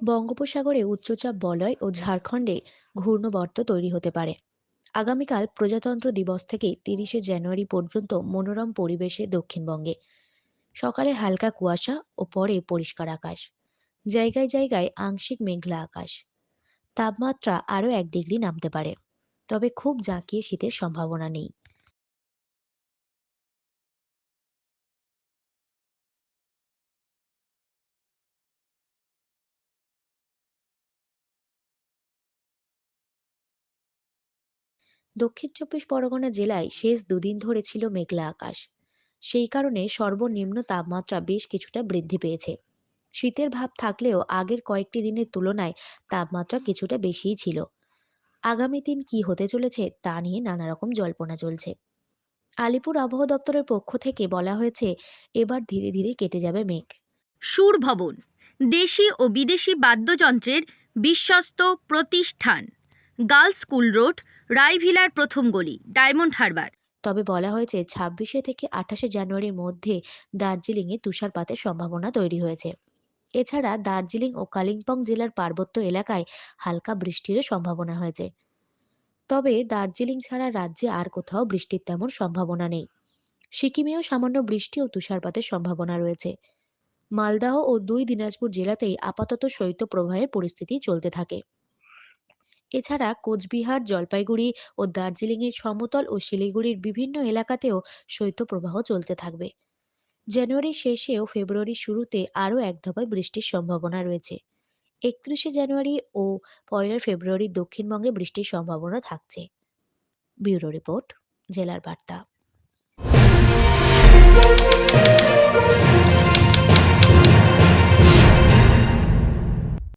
বঙ্গোপসাগরে উচ্চচাপ বলয় ও ঝাড়খণ্ডে ঘূর্ণবর্ত তৈরি হতে পারে। আগামীকাল প্রজাতন্ত্র দিবস থেকে তিরিশে জানুয়ারি পর্যন্ত মনোরম পরিবেশে দক্ষিণবঙ্গে। সকালে হালকা কুয়াশা ও পরে পরিষ্কার আকাশ। জায়গায় জায়গায় আংশিক মেঘলা আকাশ। তাপমাত্রা আরও এক ডিগ্রি নামতে পারে। তবে খুব জাঁকিয়ে শীতের সম্ভাবনা নেই। দক্ষিণ চব্বিশ পরগনা জেলায় শেষ দুদিন ধরে ছিল মেঘলা আকাশ। সেই কারণে সর্বনিম্ন তাপমাত্রা বেশ কিছুটা বৃদ্ধি পেয়েছে। শীতের ভাব থাকলেও আগের কয়েকটি দিনের তুলনায় তাপমাত্রা কিছুটা বেশিই ছিল। আগামী দিন কি হতে চলেছে তা নিয়ে নানা রকম জল্পনা চলছে। আলিপুর আবহাওয়া দপ্তরের পক্ষ থেকে বলা হয়েছে, এবার ধীরে ধীরে কেটে যাবে মেঘ। সুর ভবন দেশি ও বিদেশি বাদ্যযন্ত্রের বিশ্বস্ত প্রতিষ্ঠান। গার্লস স্কুল রোড, রায়ভিলার প্রথম গলি, ডায়মন্ড হারবার। তবে বলা হয়েছে, ছাব্বিশে থেকে আঠাশে জানুয়ারির মধ্যে দার্জিলিংয়ে তুষারপাতের সম্ভাবনা তৈরি হয়েছে। এছাড়া দার্জিলিং ও কালিম্পং জেলার পার্বত্য এলাকায় হালকা বৃষ্টিরও সম্ভাবনা হয়েছে। তবে দার্জিলিং ছাড়া রাজ্যে আর কোথাও বৃষ্টির তেমন সম্ভাবনা নেই। সিকিমেও সামান্য বৃষ্টি ও তুষারপাতের সম্ভাবনা রয়েছে। মালদাহ ও দুই দিনাজপুর জেলাতেই আপাতত শৈত্যপ্রবাহের পরিস্থিতি চলতে থাকে। এছাড়া কোচবিহার, জলপাইগুড়ি ও দার্জিলিংয়ের সমতল ও শিলিগুড়ির বিভিন্ন এলাকাতেও শৈত্যপ্রবাহ চলতে থাকবে। জানুয়ারির শেষে ও ফেব্রুয়ারির শুরুতে আরও এক দফায় বৃষ্টির সম্ভাবনা রয়েছে। একত্রিশে জানুয়ারি ও পয়লা ফেব্রুয়ারি দক্ষিণবঙ্গে বৃষ্টির সম্ভাবনা থাকছে। ব্যুরো রিপোর্ট, জেলার বার্তা।